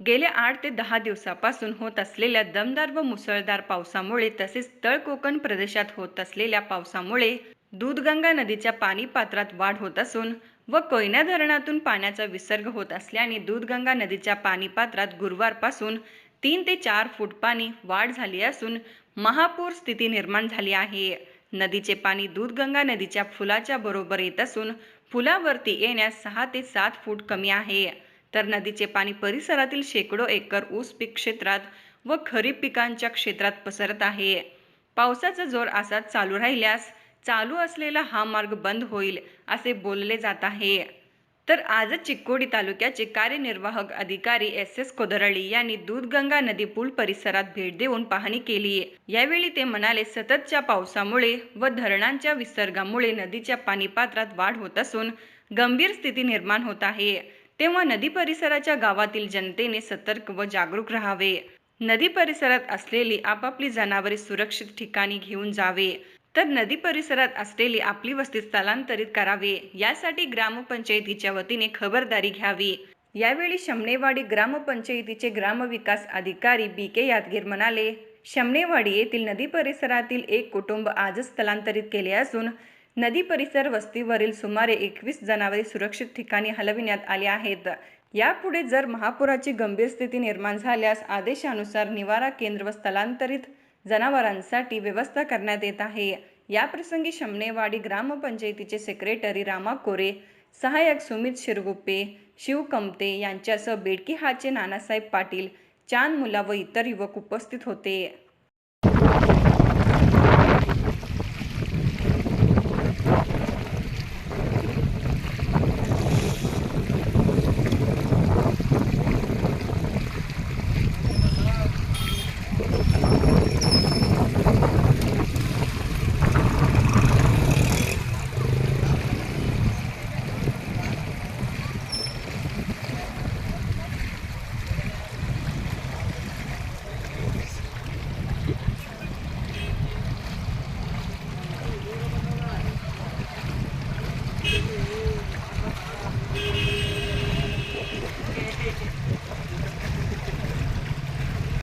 गेल्या आठ ते दहा दिवसापासून होत असलेल्या दमदार व मुसळधार पावसामुळे तसेच तळ कोकण प्रदेशात होत असलेल्या पावसामुळे दूधगंगा नदीच्या पाणी पात्रात वाढ होत असून व कोयना धरणातून पाण्याचा विसर्ग होत असल्याने दूधगंगा नदीच्या पाणी पात्रात गुरुवारपासून तीन ते चार फूट पाणी वाढ झाली असून महापूर स्थिती निर्माण झाली आहे. नदीचे पाणी दूधगंगा नदीच्या फुलाच्या बरोबर येत असून फुलावरती येण्यास सहा ते सात फूट कमी आहे. तर नदीचे पाणी परिसरातील शेकडो एकर ऊस पीक क्षेत्रात व खरीप पिकांच्या क्षेत्रात पसरत आहे. पावसाचा जोर असाच चालू राहिल्यास चालू असलेला हा मार्ग बंद होईल असे बोलले जात आहे. तर आजच चिक्कोडी तालुक्याचे कार्यनिर्वाहक अधिकारी एस. एस. कोदरळी यांनी दूधगंगा नदी पूल परिसरात भेट देऊन पाहणी केली. यावेळी ते म्हणाले सततच्या पावसामुळे व धरणांच्या विसर्गामुळे नदीच्या पाणी पात्रात वाढ होत असून गंभीर स्थिती निर्माण होत आहे. तेव्हा नदी परिसराच्या गावातील जनतेने सतर्क व जागरूक राहावे. नदी परिसरात असलेली आपापली जनावरे सुरक्षित ठिकाणी घेऊन जावे. तर नदी परिसरात असलेली आपली वस्ती स्थलांतरित करावे. यासाठी ग्रामपंचायतीच्या वतीने खबरदारी घ्यावी. यावेळी शमनेवाडी ग्रामपंचायतीचे ग्रामविकास अधिकारी बी के यादगीर म्हणाले शमनेवाडी येथील नदी परिसरातील एक कुटुंब आजच स्थलांतरित केले असून नदी परिसर वस्तीवरील सुमारे एकवीस जनावरे सुरक्षित ठिकाणी हलविण्यात आली आहेत. यापुढे जर महापुराची गंभीर स्थिती निर्माण झाल्यास आदेशानुसार निवारा केंद्र व स्थलांतरित जनावरांसाठी व्यवस्था करण्यात येत आहे. याप्रसंगी शमनेवाडी ग्रामपंचायतीचे सेक्रेटरी रामा कोरे सहाय्यक सुमित शिरगुप्पे शिव कमते यांच्यासह बेडकी हाचे नानासाहेब पाटील चांद मुला व इतर युवक उपस्थित होते.